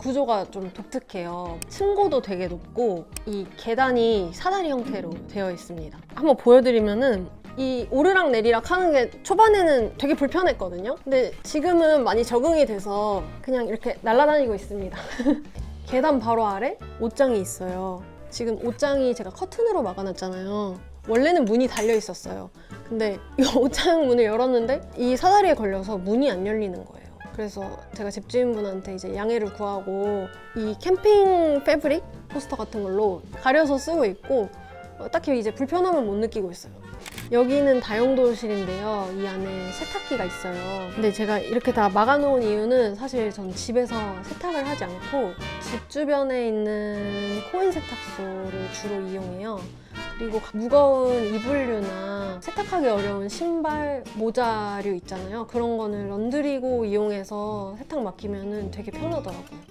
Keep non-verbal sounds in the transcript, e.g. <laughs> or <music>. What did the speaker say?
구조가 좀 독특해요. 층고도 되게 높고 이 계단이 사다리 형태로 되어 있습니다. 한번 보여드리면은 이 오르락 내리락 하는 게 초반에는 되게 불편했거든요. 근데 지금은 많이 적응이 돼서 그냥 이렇게 날아다니고 있습니다. <laughs> 계단 바로 아래 옷장이 있어요. 지금 옷장이 제가 커튼으로 막아놨잖아요. 원래는 문이 달려 있었어요. 근데 이 <laughs> 옷장 문을 열었는데 이 사다리에 걸려서 문이 안 열리는 거예요. 그래서 제가 집주인분한테 이제 양해를 구하고 이 캠핑 패브릭 포스터 같은 걸로 가려서 쓰고 있고 어, 딱히 이제 불편함은 못 느끼고 있어요. 여기는 다용도실인데요. 이 안에 세탁기가 있어요. 근데 제가 이렇게 다 막아놓은 이유는 사실 전 집에서 세탁을 하지 않고 집 주변에 있는 코인 세탁소를 주로 이용해요. 그리고 무거운 이불류나 세탁하기 어려운 신발, 모자류 있잖아요. 그런 거는 세탁 맡기면 되게 편하더라고요.